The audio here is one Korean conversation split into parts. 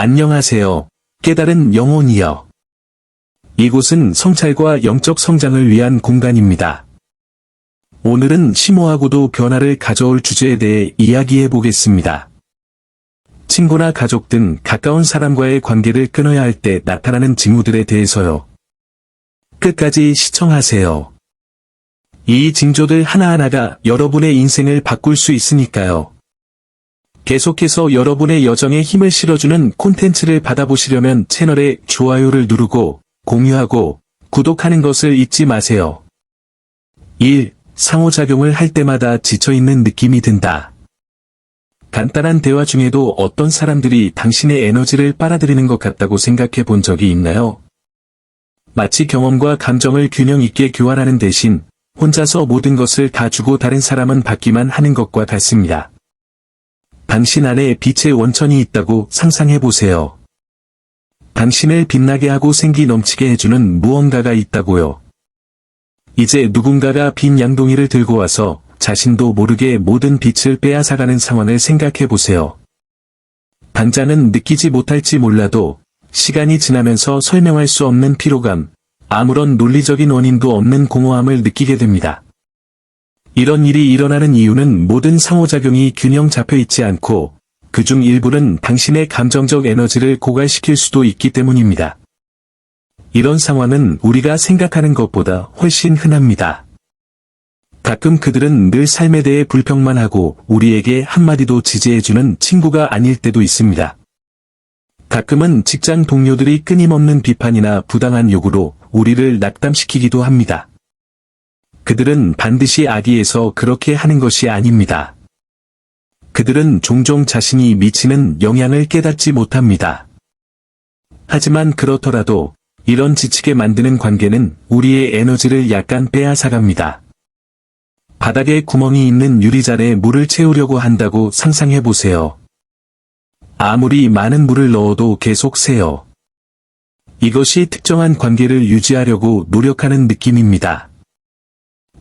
안녕하세요. 깨달은 영혼이여. 이곳은 성찰과 영적 성장을 위한 공간입니다. 오늘은 심오하고도 변화를 가져올 주제에 대해 이야기해 보겠습니다. 친구나 가족 등 가까운 사람과의 관계를 끊어야 할 때 나타나는 징후들에 대해서요. 끝까지 시청하세요. 이 징조들 하나하나가 여러분의 인생을 바꿀 수 있으니까요. 계속해서 여러분의 여정에 힘을 실어주는 콘텐츠를 받아보시려면 채널에 좋아요를 누르고 공유하고 구독하는 것을 잊지 마세요. 1. 상호작용을 할 때마다 지쳐있는 느낌이 든다. 간단한 대화 중에도 어떤 사람들이 당신의 에너지를 빨아들이는 것 같다고 생각해 본 적이 있나요? 마치 경험과 감정을 균형 있게 교환하는 대신 혼자서 모든 것을 다 주고 다른 사람은 받기만 하는 것과 같습니다. 당신 안에 빛의 원천이 있다고 상상해 보세요. 당신을 빛나게 하고 생기 넘치게 해주는 무언가가 있다고요. 이제 누군가가 빈 양동이를 들고 와서 자신도 모르게 모든 빛을 빼앗아가는 상황을 생각해 보세요. 당자는 느끼지 못할지 몰라도 시간이 지나면서 설명할 수 없는 피로감, 아무런 논리적인 원인도 없는 공허함을 느끼게 됩니다. 이런 일이 일어나는 이유는 모든 상호작용이 균형 잡혀 있지 않고 그중 일부는 당신의 감정적 에너지를 고갈시킬 수도 있기 때문입니다. 이런 상황은 우리가 생각하는 것보다 훨씬 흔합니다. 가끔 그들은 늘 삶에 대해 불평만 하고 우리에게 한마디도 지지해주는 친구가 아닐 때도 있습니다. 가끔은 직장 동료들이 끊임없는 비판이나 부당한 요구로 우리를 낙담시키기도 합니다. 그들은 반드시 악의에서 그렇게 하는 것이 아닙니다. 그들은 종종 자신이 미치는 영향을 깨닫지 못합니다. 하지만 그렇더라도 이런 지치게 만드는 관계는 우리의 에너지를 약간 빼앗아갑니다. 바닥에 구멍이 있는 유리잔에 물을 채우려고 한다고 상상해 보세요. 아무리 많은 물을 넣어도 계속 새요. 이것이 특정한 관계를 유지하려고 노력하는 느낌입니다.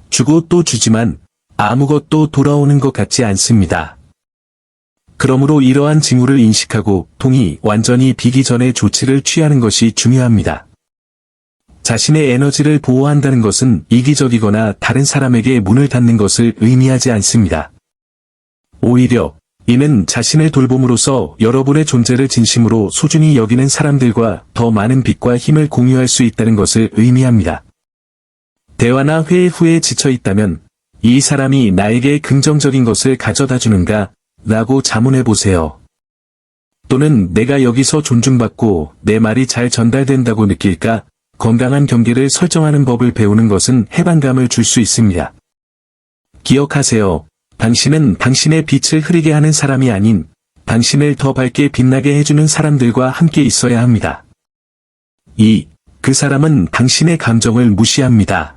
주고 또 주지만 아무것도 돌아오는 것 같지 않습니다. 그러므로 이러한 징후를 인식하고 통이 완전히 비기 전에 조치를 취하는 것이 중요합니다. 자신의 에너지를 보호한다는 것은 이기적이거나 다른 사람에게 문을 닫는 것을 의미하지 않습니다. 오히려 이는 자신을 돌봄으로써 여러분의 존재를 진심으로 소중히 여기는 사람들과 더 많은 빛과 힘을 공유할 수 있다는 것을 의미합니다. 대화나 회의 후에 지쳐 있다면 이 사람이 나에게 긍정적인 것을 가져다 주는가 라고 자문해 보세요. 또는 내가 여기서 존중받고 내 말이 잘 전달된다고 느낄까 건강한 경계를 설정하는 법을 배우는 것은 해방감을 줄 수 있습니다. 기억하세요. 당신은 당신의 빛을 흐리게 하는 사람이 아닌 당신을 더 밝게 빛나게 해주는 사람들과 함께 있어야 합니다. 2. 그 사람은 당신의 감정을 무시합니다.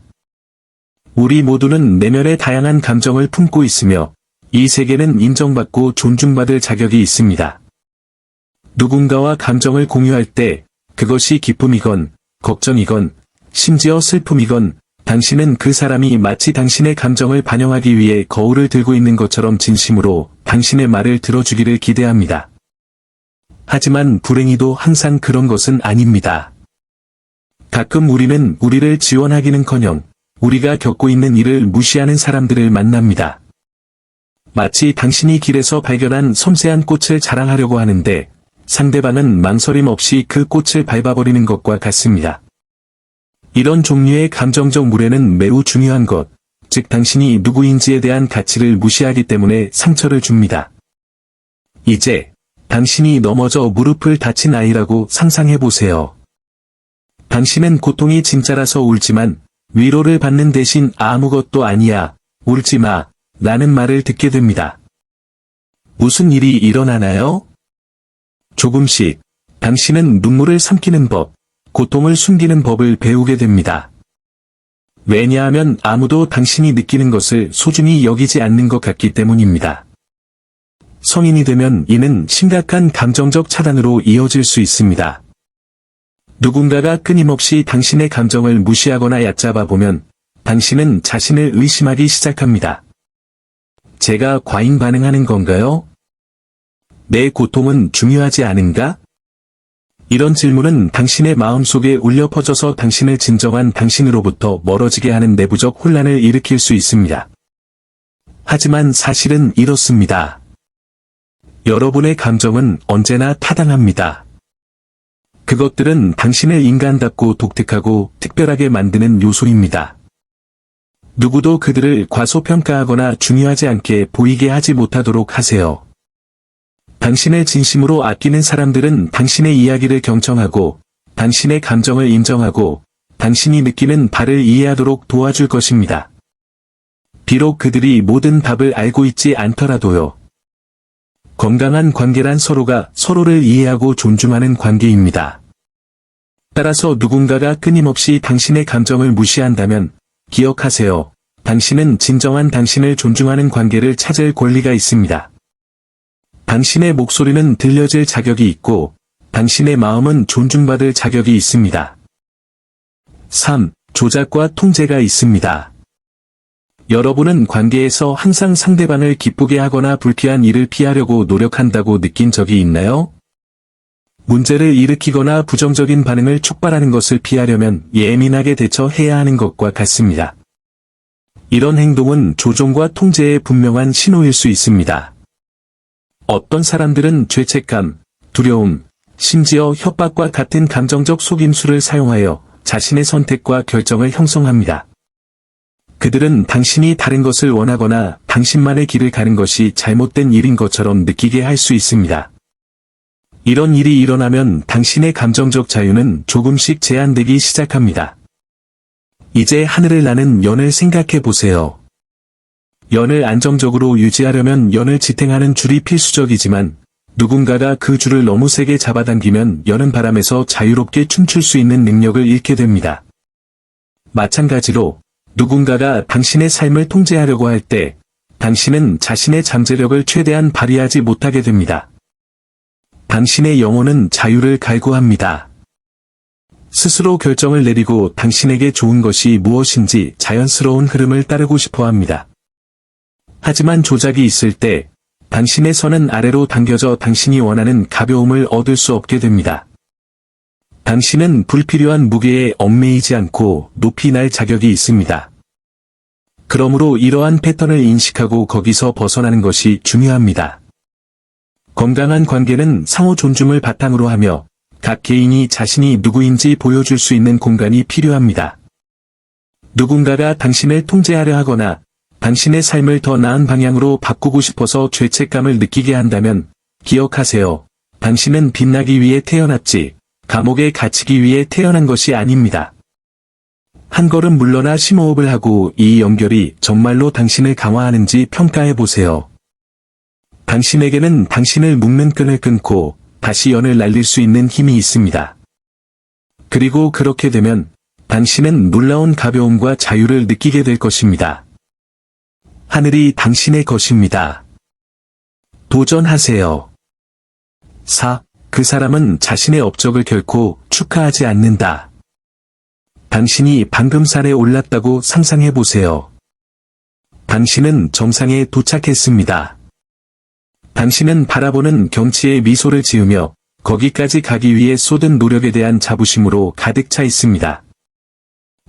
우리 모두는 내면의 다양한 감정을 품고 있으며 이 세계는 인정받고 존중받을 자격이 있습니다. 누군가와 감정을 공유할 때 그것이 기쁨이건 걱정이건 심지어 슬픔이건 당신은 그 사람이 마치 당신의 감정을 반영하기 위해 거울을 들고 있는 것처럼 진심으로 당신의 말을 들어주기를 기대합니다. 하지만 불행히도 항상 그런 것은 아닙니다. 가끔 우리는 우리를 지원하기는커녕 우리가 겪고 있는 일을 무시하는 사람들을 만납니다. 마치 당신이 길에서 발견한 섬세한 꽃을 자랑하려고 하는데 상대방은 망설임 없이 그 꽃을 밟아버리는 것과 같습니다. 이런 종류의 감정적 무례는 매우 중요한 것, 즉 당신이 누구인지에 대한 가치를 무시하기 때문에 상처를 줍니다. 이제 당신이 넘어져 무릎을 다친 아이라고 상상해 보세요. 당신은 고통이 진짜라서 울지만 위로를 받는 대신 아무것도 아니야, 울지 마, 라는 말을 듣게 됩니다. 무슨 일이 일어나나요? 조금씩 당신은 눈물을 삼키는 법, 고통을 숨기는 법을 배우게 됩니다. 왜냐하면 아무도 당신이 느끼는 것을 소중히 여기지 않는 것 같기 때문입니다. 성인이 되면 이는 심각한 감정적 차단으로 이어질 수 있습니다. 누군가가 끊임없이 당신의 감정을 무시하거나 얕잡아 보면 당신은 자신을 의심하기 시작합니다. 제가 과잉 반응하는 건가요? 내 고통은 중요하지 않은가? 이런 질문은 당신의 마음속에 울려 퍼져서 당신을 진정한 당신으로부터 멀어지게 하는 내부적 혼란을 일으킬 수 있습니다. 하지만 사실은 이렇습니다. 여러분의 감정은 언제나 타당합니다. 그것들은 당신을 인간답고 독특하고 특별하게 만드는 요소입니다. 누구도 그들을 과소평가하거나 중요하지 않게 보이게 하지 못하도록 하세요. 당신을 진심으로 아끼는 사람들은 당신의 이야기를 경청하고 당신의 감정을 인정하고 당신이 느끼는 바를 이해하도록 도와줄 것입니다. 비록 그들이 모든 답을 알고 있지 않더라도요. 건강한 관계란 서로가 서로를 이해하고 존중하는 관계입니다. 따라서 누군가가 끊임없이 당신의 감정을 무시한다면 기억하세요. 당신은 진정한 당신을 존중하는 관계를 찾을 권리가 있습니다. 당신의 목소리는 들려질 자격이 있고 당신의 마음은 존중받을 자격이 있습니다. 3. 조작과 통제가 있습니다. 여러분은 관계에서 항상 상대방을 기쁘게 하거나 불쾌한 일을 피하려고 노력한다고 느낀 적이 있나요? 문제를 일으키거나 부정적인 반응을 촉발하는 것을 피하려면 예민하게 대처해야 하는 것과 같습니다. 이런 행동은 조종과 통제의 분명한 신호일 수 있습니다. 어떤 사람들은 죄책감, 두려움, 심지어 협박과 같은 감정적 속임수를 사용하여 자신의 선택과 결정을 형성합니다. 그들은 당신이 다른 것을 원하거나 당신만의 길을 가는 것이 잘못된 일인 것처럼 느끼게 할 수 있습니다. 이런 일이 일어나면 당신의 감정적 자유는 조금씩 제한되기 시작합니다. 이제 하늘을 나는 연을 생각해 보세요. 연을 안정적으로 유지하려면 연을 지탱하는 줄이 필수적이지만 누군가가 그 줄을 너무 세게 잡아당기면 연은 바람에서 자유롭게 춤출 수 있는 능력을 잃게 됩니다. 마찬가지로 누군가가 당신의 삶을 통제하려고 할 때 당신은 자신의 잠재력을 최대한 발휘하지 못하게 됩니다. 당신의 영혼은 자유를 갈구합니다. 스스로 결정을 내리고 당신에게 좋은 것이 무엇인지 자연스러운 흐름을 따르고 싶어 합니다. 하지만 조작이 있을 때 당신의 선은 아래로 당겨져 당신이 원하는 가벼움을 얻을 수 없게 됩니다. 당신은 불필요한 무게에 얽매이지 않고 높이 날 자격이 있습니다. 그러므로 이러한 패턴을 인식하고 거기서 벗어나는 것이 중요합니다. 건강한 관계는 상호 존중을 바탕으로 하며 각 개인이 자신이 누구인지 보여줄 수 있는 공간이 필요합니다. 누군가가 당신을 통제하려 하거나 당신의 삶을 더 나은 방향으로 바꾸고 싶어서 죄책감을 느끼게 한다면 기억하세요. 당신은 빛나기 위해 태어났지 감옥에 갇히기 위해 태어난 것이 아닙니다. 한 걸음 물러나 심호흡을 하고 이 연결이 정말로 당신을 강화하는지 평가해 보세요. 당신에게는 당신을 묶는 끈을 끊고 다시 연을 날릴 수 있는 힘이 있습니다. 그리고 그렇게 되면 당신은 놀라운 가벼움과 자유를 느끼게 될 것입니다. 하늘이 당신의 것입니다. 도전하세요. 4. 그 사람은 자신의 업적을 결코 축하하지 않는다. 당신이 방금 산에 올랐다고 상상해 보세요. 당신은 정상에 도착했습니다. 당신은 바라보는 경치에 미소를 지으며 거기까지 가기 위해 쏟은 노력에 대한 자부심으로 가득 차 있습니다.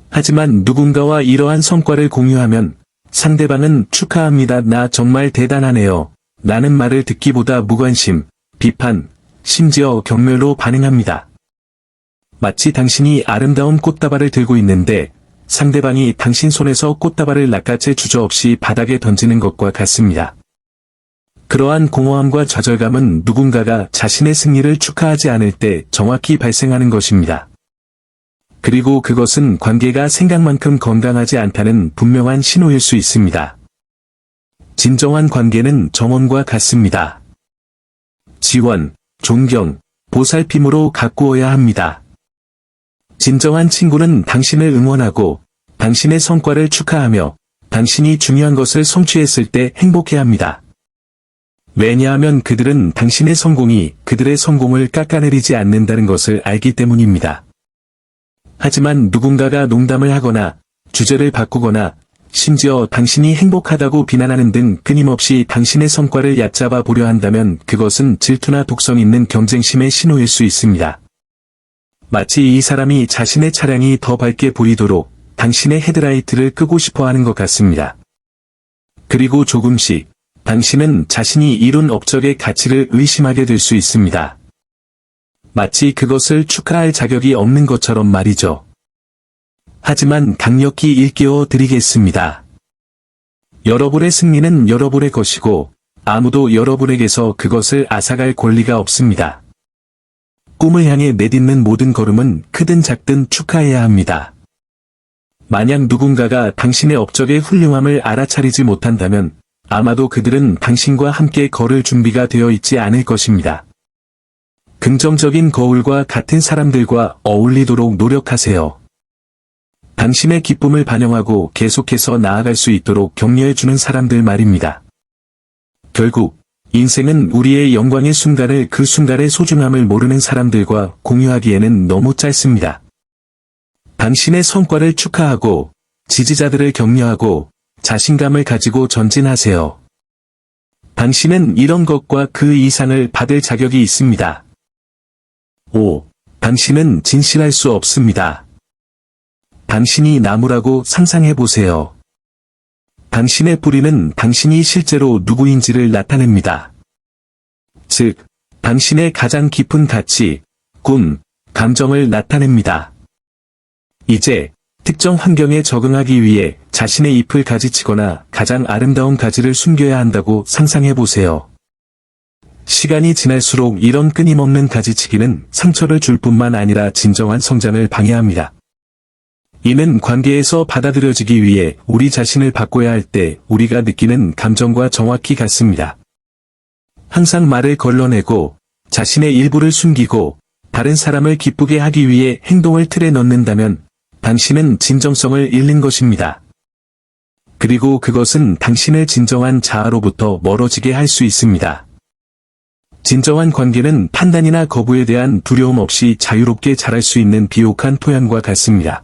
하지만 누군가와 이러한 성과를 공유하면 상대방은 축하합니다. 나 정말 대단하네요. 라는 말을 듣기보다 무관심, 비판, 심지어 경멸로 반응합니다. 마치 당신이 아름다운 꽃다발을 들고 있는데 상대방이 당신 손에서 꽃다발을 낚아채 주저없이 바닥에 던지는 것과 같습니다. 그러한 공허함과 좌절감은 누군가가 자신의 승리를 축하하지 않을 때 정확히 발생하는 것입니다. 그리고 그것은 관계가 생각만큼 건강하지 않다는 분명한 신호일 수 있습니다. 진정한 관계는 정원과 같습니다. 지원, 존경, 보살핌으로 가꾸어야 합니다. 진정한 친구는 당신을 응원하고 당신의 성과를 축하하며 당신이 중요한 것을 성취했을 때 행복해합니다. 왜냐하면 그들은 당신의 성공이 그들의 성공을 깎아내리지 않는다는 것을 알기 때문입니다. 하지만 누군가가 농담을 하거나 주제를 바꾸거나 심지어 당신이 행복하다고 비난하는 등 끊임없이 당신의 성과를 얕잡아 보려 한다면 그것은 질투나 독성 있는 경쟁심의 신호일 수 있습니다. 마치 이 사람이 자신의 차량이 더 밝게 보이도록 당신의 헤드라이트를 끄고 싶어 하는 것 같습니다. 그리고 조금씩 당신은 자신이 이룬 업적의 가치를 의심하게 될 수 있습니다. 마치 그것을 축하할 자격이 없는 것처럼 말이죠. 하지만 강력히 일깨워 드리겠습니다. 여러분의 승리는 여러분의 것이고 아무도 여러분에게서 그것을 앗아갈 권리가 없습니다. 꿈을 향해 내딛는 모든 걸음은 크든 작든 축하해야 합니다. 만약 누군가가 당신의 업적의 훌륭함을 알아차리지 못한다면 아마도 그들은 당신과 함께 걸을 준비가 되어 있지 않을 것입니다. 긍정적인 거울과 같은 사람들과 어울리도록 노력하세요. 당신의 기쁨을 반영하고 계속해서 나아갈 수 있도록 격려해주는 사람들 말입니다. 결국, 인생은 우리의 영광의 순간을 그 순간의 소중함을 모르는 사람들과 공유하기에는 너무 짧습니다. 당신의 성과를 축하하고, 지지자들을 격려하고, 자신감을 가지고 전진하세요. 당신은 이런 것과 그 이상을 받을 자격이 있습니다. 5. 당신은 진실할 수 없습니다. 당신이 나무라고 상상해 보세요. 당신의 뿌리는 당신이 실제로 누구인지를 나타냅니다. 즉, 당신의 가장 깊은 가치, 꿈, 감정을 나타냅니다. 이제, 특정 환경에 적응하기 위해 자신의 잎을 가지치거나 가장 아름다운 가지를 숨겨야 한다고 상상해 보세요. 시간이 지날수록 이런 끊임없는 가지치기는 상처를 줄 뿐만 아니라 진정한 성장을 방해합니다. 이는 관계에서 받아들여지기 위해 우리 자신을 바꿔야 할 때 우리가 느끼는 감정과 정확히 같습니다. 항상 말을 걸러내고 자신의 일부를 숨기고 다른 사람을 기쁘게 하기 위해 행동을 틀에 넣는다면 당신은 진정성을 잃는 것입니다. 그리고 그것은 당신의 진정한 자아로부터 멀어지게 할 수 있습니다. 진정한 관계는 판단이나 거부에 대한 두려움 없이 자유롭게 자랄 수 있는 비옥한 토양과 같습니다.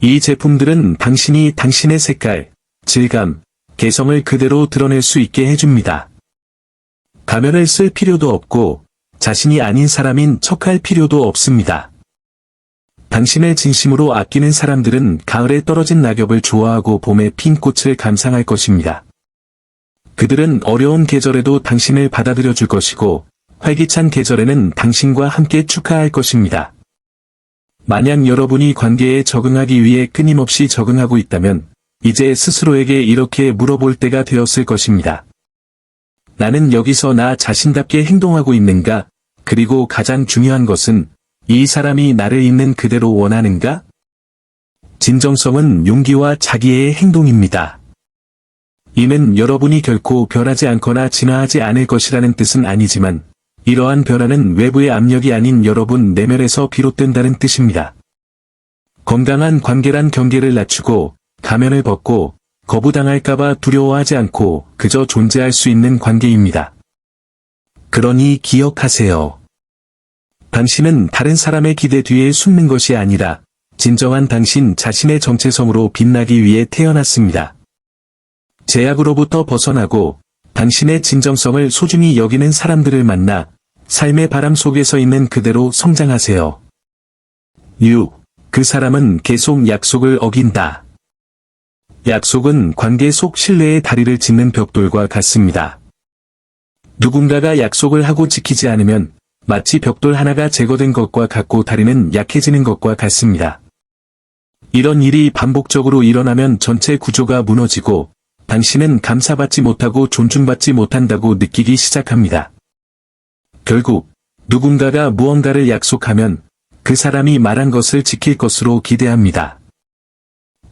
이 제품들은 당신이 당신의 색깔, 질감, 개성을 그대로 드러낼 수 있게 해줍니다. 가면을 쓸 필요도 없고 자신이 아닌 사람인 척할 필요도 없습니다. 당신을 진심으로 아끼는 사람들은 가을에 떨어진 낙엽을 좋아하고 봄에 핀 꽃을 감상할 것입니다. 그들은 어려운 계절에도 당신을 받아들여 줄 것이고 활기찬 계절에는 당신과 함께 축하할 것입니다. 만약 여러분이 관계에 적응하기 위해 끊임없이 적응하고 있다면 이제 스스로에게 이렇게 물어볼 때가 되었을 것입니다. 나는 여기서 나 자신답게 행동하고 있는가? 그리고 가장 중요한 것은 이 사람이 나를 있는 그대로 원하는가? 진정성은 용기와 자기의 행동입니다. 이는 여러분이 결코 변하지 않거나 진화하지 않을 것이라는 뜻은 아니지만 이러한 변화는 외부의 압력이 아닌 여러분 내면에서 비롯된다는 뜻입니다. 건강한 관계란 경계를 낮추고 가면을 벗고 거부당할까봐 두려워하지 않고 그저 존재할 수 있는 관계입니다. 그러니 기억하세요. 당신은 다른 사람의 기대 뒤에 숨는 것이 아니라 진정한 당신 자신의 정체성으로 빛나기 위해 태어났습니다. 제약으로부터 벗어나고 당신의 진정성을 소중히 여기는 사람들을 만나 삶의 바람 속에서 있는 그대로 성장하세요. 6. 그 사람은 계속 약속을 어긴다. 약속은 관계 속 신뢰의 다리를 짓는 벽돌과 같습니다. 누군가가 약속을 하고 지키지 않으면 마치 벽돌 하나가 제거된 것과 같고 다리는 약해지는 것과 같습니다. 이런 일이 반복적으로 일어나면 전체 구조가 무너지고 당신은 감사받지 못하고 존중받지 못한다고 느끼기 시작합니다. 결국 누군가가 무언가를 약속하면 그 사람이 말한 것을 지킬 것으로 기대합니다.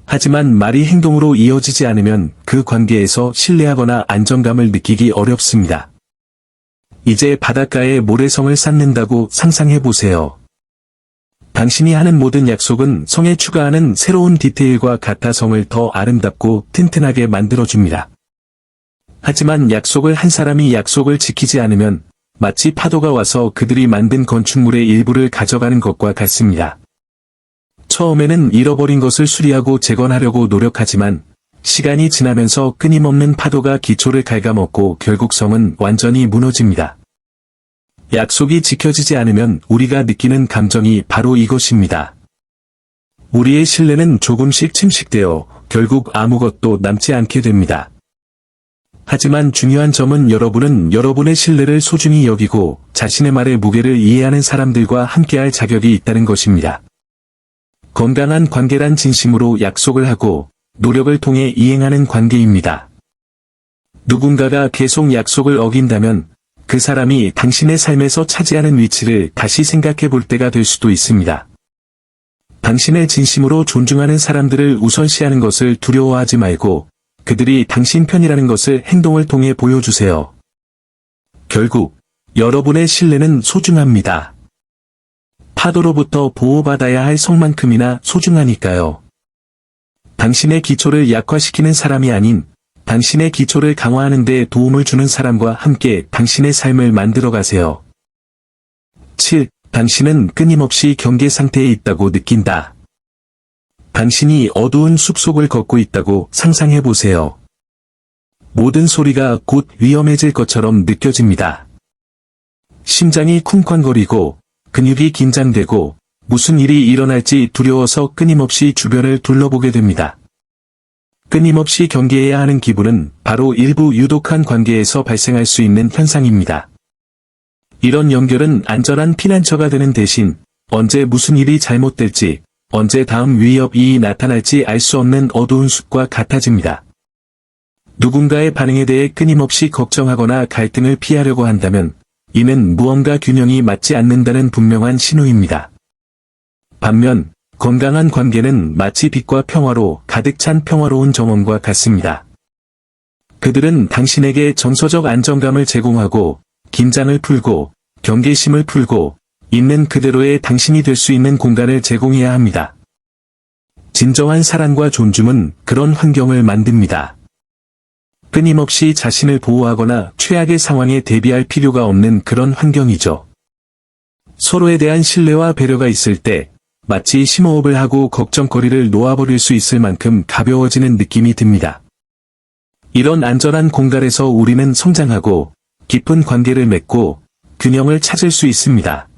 하지만 말이 행동으로 이어지지 않으면 그 관계에서 신뢰하거나 안정감을 느끼기 어렵습니다. 이제 바닷가에 모래성을 쌓는다고 상상해 보세요. 당신이 하는 모든 약속은 성에 추가하는 새로운 디테일과 같아 성을 더 아름답고 튼튼하게 만들어줍니다. 하지만 약속을 한 사람이 약속을 지키지 않으면 마치 파도가 와서 그들이 만든 건축물의 일부를 가져가는 것과 같습니다. 처음에는 잃어버린 것을 수리하고 재건하려고 노력하지만 시간이 지나면서 끊임없는 파도가 기초를 갉아먹고 결국 성은 완전히 무너집니다. 약속이 지켜지지 않으면 우리가 느끼는 감정이 바로 이것입니다. 우리의 신뢰는 조금씩 침식되어 결국 아무것도 남지 않게 됩니다. 하지만 중요한 점은 여러분은 여러분의 신뢰를 소중히 여기고 자신의 말의 무게를 이해하는 사람들과 함께할 자격이 있다는 것입니다. 건강한 관계란 진심으로 약속을 하고 노력을 통해 이행하는 관계입니다. 누군가가 계속 약속을 어긴다면 그 사람이 당신의 삶에서 차지하는 위치를 다시 생각해 볼 때가 될 수도 있습니다. 당신의 진심으로 존중하는 사람들을 우선시하는 것을 두려워하지 말고 그들이 당신 편이라는 것을 행동을 통해 보여주세요. 결국 여러분의 신뢰는 소중합니다. 파도로부터 보호받아야 할 성만큼이나 소중하니까요. 당신의 기초를 약화시키는 사람이 아닌 당신의 기초를 강화하는 데 도움을 주는 사람과 함께 당신의 삶을 만들어 가세요. 7. 당신은 끊임없이 경계 상태에 있다고 느낀다. 당신이 어두운 숲속을 걷고 있다고 상상해 보세요. 모든 소리가 곧 위험해질 것처럼 느껴집니다. 심장이 쿵쾅거리고 근육이 긴장되고 무슨 일이 일어날지 두려워서 끊임없이 주변을 둘러보게 됩니다. 끊임없이 경계해야 하는 기분은 바로 일부 유독한 관계에서 발생할 수 있는 현상입니다. 이런 연결은 안전한 피난처가 되는 대신 언제 무슨 일이 잘못될지 언제 다음 위협이 나타날지 알 수 없는 어두운 숲과 같아집니다. 누군가의 반응에 대해 끊임없이 걱정하거나 갈등을 피하려고 한다면 이는 무언가 균형이 맞지 않는다는 분명한 신호입니다. 반면 건강한 관계는 마치 빛과 평화로 가득 찬 평화로운 정원과 같습니다. 그들은 당신에게 정서적 안정감을 제공하고 긴장을 풀고 경계심을 풀고 있는 그대로의 당신이 될 수 있는 공간을 제공해야 합니다. 진정한 사랑과 존중은 그런 환경을 만듭니다. 끊임없이 자신을 보호하거나 최악의 상황에 대비할 필요가 없는 그런 환경이죠. 서로에 대한 신뢰와 배려가 있을 때 마치 심호흡을 하고 걱정거리를 놓아버릴 수 있을 만큼 가벼워지는 느낌이 듭니다. 이런 안전한 공간에서 우리는 성장하고 깊은 관계를 맺고 균형을 찾을 수 있습니다.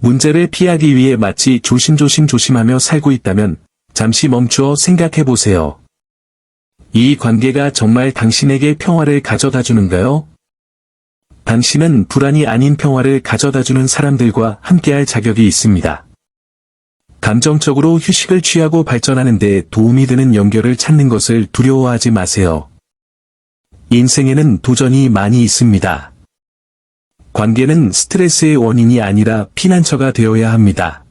문제를 피하기 위해 마치 조심조심 조심하며 살고 있다면 잠시 멈추어 생각해 보세요. 이 관계가 정말 당신에게 평화를 가져다 주는가요? 당신은 불안이 아닌 평화를 가져다 주는 사람들과 함께할 자격이 있습니다. 감정적으로 휴식을 취하고 발전하는 데 도움이 되는 연결을 찾는 것을 두려워하지 마세요. 인생에는 도전이 많이 있습니다. 관계는 스트레스의 원인이 아니라 피난처가 되어야 합니다.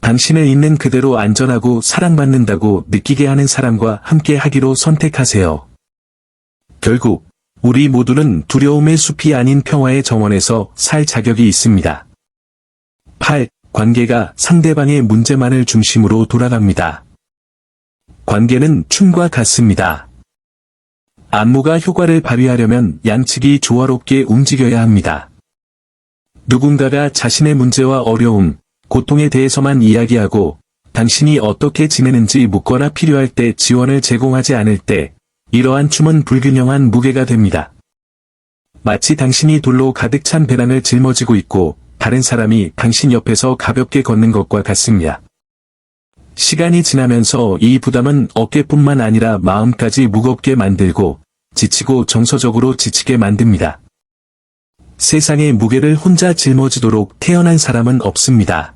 당신을 있는 그대로 안전하고 사랑받는다고 느끼게 하는 사람과 함께 하기로 선택하세요. 결국, 우리 모두는 두려움의 숲이 아닌 평화의 정원에서 살 자격이 있습니다. 8. 관계가 상대방의 문제만을 중심으로 돌아갑니다. 관계는 춤과 같습니다. 안무가 효과를 발휘하려면 양측이 조화롭게 움직여야 합니다. 누군가가 자신의 문제와 어려움, 고통에 대해서만 이야기하고 당신이 어떻게 지내는지 묻거나 필요할 때 지원을 제공하지 않을 때 이러한 춤은 불균형한 무게가 됩니다. 마치 당신이 돌로 가득 찬 배낭을 짊어지고 있고 다른 사람이 당신 옆에서 가볍게 걷는 것과 같습니다. 시간이 지나면서 이 부담은 어깨뿐만 아니라 마음까지 무겁게 만들고 지치고 정서적으로 지치게 만듭니다. 세상의 무게를 혼자 짊어지도록 태어난 사람은 없습니다.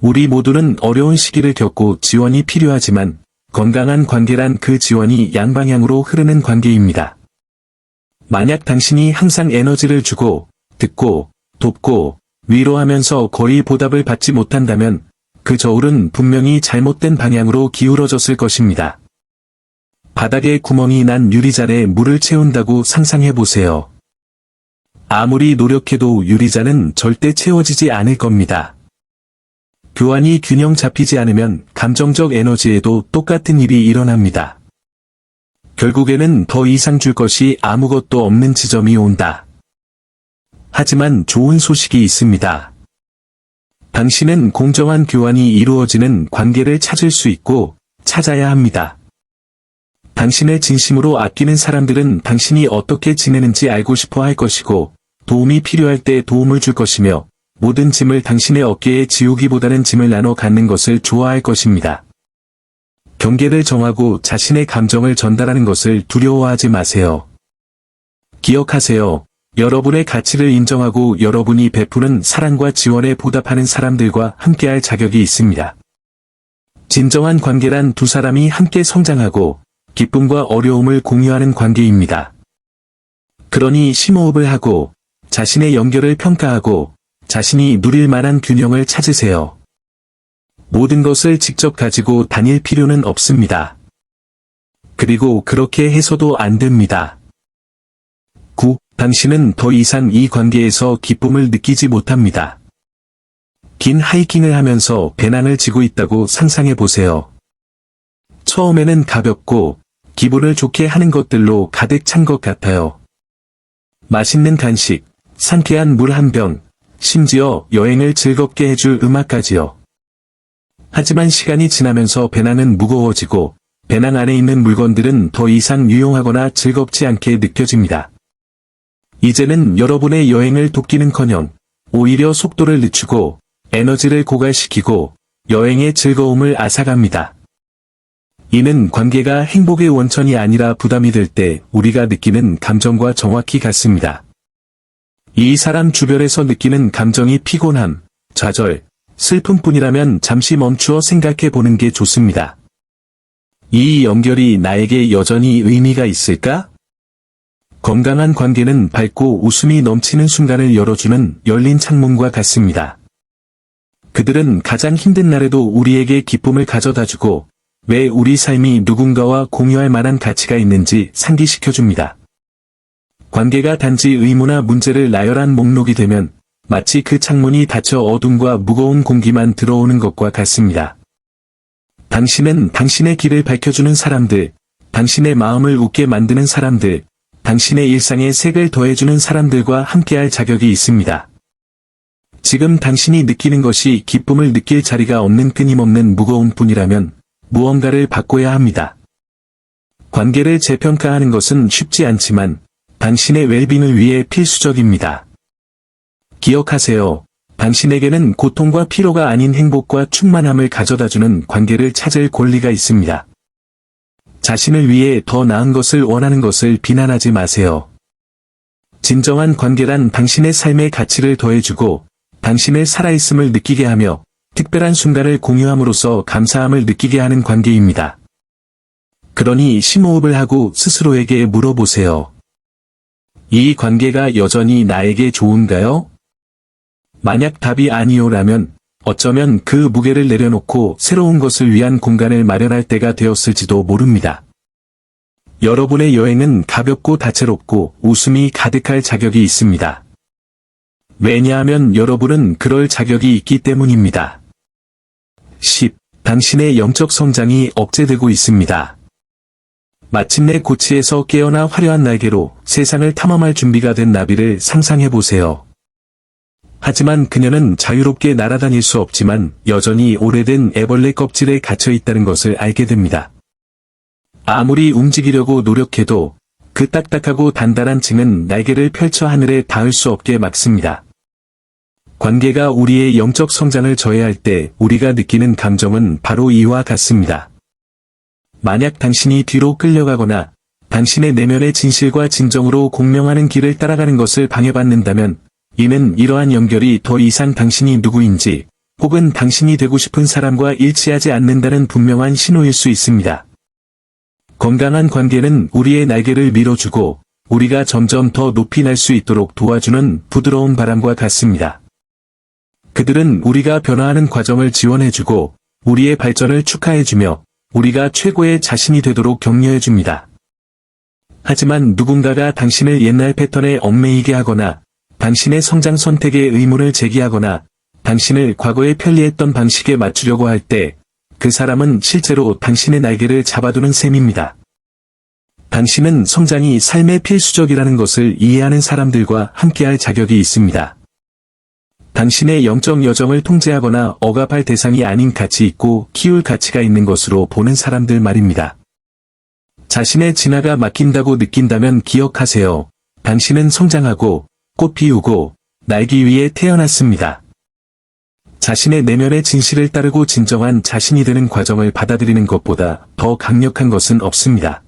우리 모두는 어려운 시기를 겪고 지원이 필요하지만 건강한 관계란 그 지원이 양방향으로 흐르는 관계입니다. 만약 당신이 항상 에너지를 주고, 듣고, 돕고, 위로하면서 거의 보답을 받지 못한다면 그 저울은 분명히 잘못된 방향으로 기울어졌을 것입니다. 바닥에 구멍이 난 유리잔에 물을 채운다고 상상해 보세요. 아무리 노력해도 유리잔은 절대 채워지지 않을 겁니다. 교환이 균형 잡히지 않으면 감정적 에너지에도 똑같은 일이 일어납니다. 결국에는 더 이상 줄 것이 아무것도 없는 지점이 온다. 하지만 좋은 소식이 있습니다. 당신은 공정한 교환이 이루어지는 관계를 찾을 수 있고 찾아야 합니다. 당신을 진심으로 아끼는 사람들은 당신이 어떻게 지내는지 알고 싶어 할 것이고 도움이 필요할 때 도움을 줄 것이며 모든 짐을 당신의 어깨에 지우기보다는 짐을 나눠 갖는 것을 좋아할 것입니다. 경계를 정하고 자신의 감정을 전달하는 것을 두려워하지 마세요. 기억하세요. 여러분의 가치를 인정하고 여러분이 베푸는 사랑과 지원에 보답하는 사람들과 함께할 자격이 있습니다. 진정한 관계란 두 사람이 함께 성장하고 기쁨과 어려움을 공유하는 관계입니다. 그러니 심호흡을 하고 자신의 연결을 평가하고 자신이 누릴 만한 균형을 찾으세요. 모든 것을 직접 가지고 다닐 필요는 없습니다. 그리고 그렇게 해서도 안 됩니다. 9. 당신은 더 이상 이 관계에서 기쁨을 느끼지 못합니다. 긴 하이킹을 하면서 배낭을 지고 있다고 상상해 보세요. 처음에는 가볍고 기분을 좋게 하는 것들로 가득 찬 것 같아요. 맛있는 간식, 상쾌한 물 한 병, 심지어 여행을 즐겁게 해줄 음악까지요. 하지만 시간이 지나면서 배낭은 무거워지고 배낭 안에 있는 물건들은 더 이상 유용하거나 즐겁지 않게 느껴집니다. 이제는 여러분의 여행을 돕기는커녕 오히려 속도를 늦추고 에너지를 고갈시키고 여행의 즐거움을 앗아갑니다. 이는 관계가 행복의 원천이 아니라 부담이 될 때 우리가 느끼는 감정과 정확히 같습니다. 이 사람 주변에서 느끼는 감정이 피곤함, 좌절, 슬픔뿐이라면 잠시 멈추어 생각해 보는 게 좋습니다. 이 연결이 나에게 여전히 의미가 있을까? 건강한 관계는 밝고 웃음이 넘치는 순간을 열어주는 열린 창문과 같습니다. 그들은 가장 힘든 날에도 우리에게 기쁨을 가져다주고 왜 우리 삶이 누군가와 공유할 만한 가치가 있는지 상기시켜줍니다. 관계가 단지 의무나 문제를 나열한 목록이 되면 마치 그 창문이 닫혀 어둠과 무거운 공기만 들어오는 것과 같습니다. 당신은 당신의 길을 밝혀주는 사람들, 당신의 마음을 웃게 만드는 사람들, 당신의 일상에 색을 더해주는 사람들과 함께할 자격이 있습니다. 지금 당신이 느끼는 것이 기쁨을 느낄 자리가 없는 끊임없는 무거운 뿐이라면 무언가를 바꿔야 합니다. 관계를 재평가하는 것은 쉽지 않지만 당신의 웰빙을 위해 필수적입니다. 기억하세요. 당신에게는 고통과 피로가 아닌 행복과 충만함을 가져다주는 관계를 찾을 권리가 있습니다. 자신을 위해 더 나은 것을 원하는 것을 비난하지 마세요. 진정한 관계란 당신의 삶의 가치를 더해주고 당신의 살아있음을 느끼게 하며 특별한 순간을 공유함으로써 감사함을 느끼게 하는 관계입니다. 그러니 심호흡을 하고 스스로에게 물어보세요. 이 관계가 여전히 나에게 좋은가요? 만약 답이 아니오라면 어쩌면 그 무게를 내려놓고 새로운 것을 위한 공간을 마련할 때가 되었을지도 모릅니다. 여러분의 여행은 가볍고 다채롭고 웃음이 가득할 자격이 있습니다. 왜냐하면 여러분은 그럴 자격이 있기 때문입니다. 10. 당신의 영적 성장이 억제되고 있습니다. 마침내 고치에서 깨어나 화려한 날개로 세상을 탐험할 준비가 된 나비를 상상해 보세요. 하지만 그녀는 자유롭게 날아다닐 수 없지만 여전히 오래된 애벌레 껍질에 갇혀 있다는 것을 알게 됩니다. 아무리 움직이려고 노력해도 그 딱딱하고 단단한 층은 날개를 펼쳐 하늘에 닿을 수 없게 막습니다. 관계가 우리의 영적 성장을 저해할 때 우리가 느끼는 감정은 바로 이와 같습니다. 만약 당신이 뒤로 끌려가거나 당신의 내면의 진실과 진정으로 공명하는 길을 따라가는 것을 방해받는다면 이는 이러한 연결이 더 이상 당신이 누구인지 혹은 당신이 되고 싶은 사람과 일치하지 않는다는 분명한 신호일 수 있습니다. 건강한 관계는 우리의 날개를 밀어주고 우리가 점점 더 높이 날 수 있도록 도와주는 부드러운 바람과 같습니다. 그들은 우리가 변화하는 과정을 지원해주고 우리의 발전을 축하해주며 우리가 최고의 자신이 되도록 격려해줍니다. 하지만 누군가가 당신을 옛날 패턴에 얽매이게 하거나 당신의 성장 선택에 의문을 제기하거나 당신을 과거에 편리했던 방식에 맞추려고 할 때 그 사람은 실제로 당신의 날개를 잡아두는 셈입니다. 당신은 성장이 삶의 필수적이라는 것을 이해하는 사람들과 함께할 자격이 있습니다. 당신의 영적 여정을 통제하거나 억압할 대상이 아닌 가치 있고 키울 가치가 있는 것으로 보는 사람들 말입니다. 자신의 진화가 막힌다고 느낀다면 기억하세요. 당신은 성장하고 꽃 피우고 날기 위해 태어났습니다. 자신의 내면의 진실을 따르고 진정한 자신이 되는 과정을 받아들이는 것보다 더 강력한 것은 없습니다.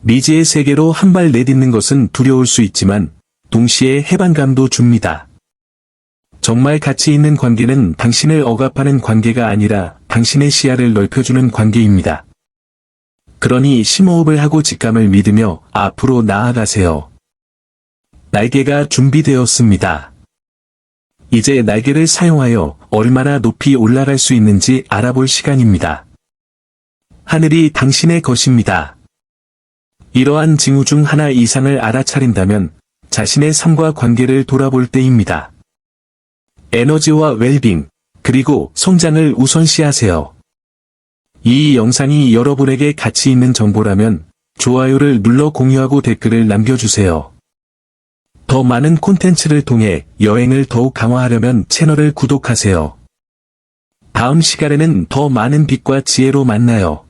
미지의 세계로 한 발 내딛는 것은 두려울 수 있지만 동시에 해방감도 줍니다. 정말 가치 있는 관계는 당신을 억압하는 관계가 아니라 당신의 시야를 넓혀주는 관계입니다. 그러니 심호흡을 하고 직감을 믿으며 앞으로 나아가세요. 날개가 준비되었습니다. 이제 날개를 사용하여 얼마나 높이 올라갈 수 있는지 알아볼 시간입니다. 하늘이 당신의 것입니다. 이러한 징후 중 하나 이상을 알아차린다면 자신의 삶과 관계를 돌아볼 때입니다. 에너지와 웰빙, 그리고 성장을 우선시하세요. 이 영상이 여러분에게 가치 있는 정보라면 좋아요를 눌러 공유하고 댓글을 남겨주세요. 더 많은 콘텐츠를 통해 여행을 더욱 강화하려면 채널을 구독하세요. 다음 시간에는 더 많은 빛과 지혜로 만나요.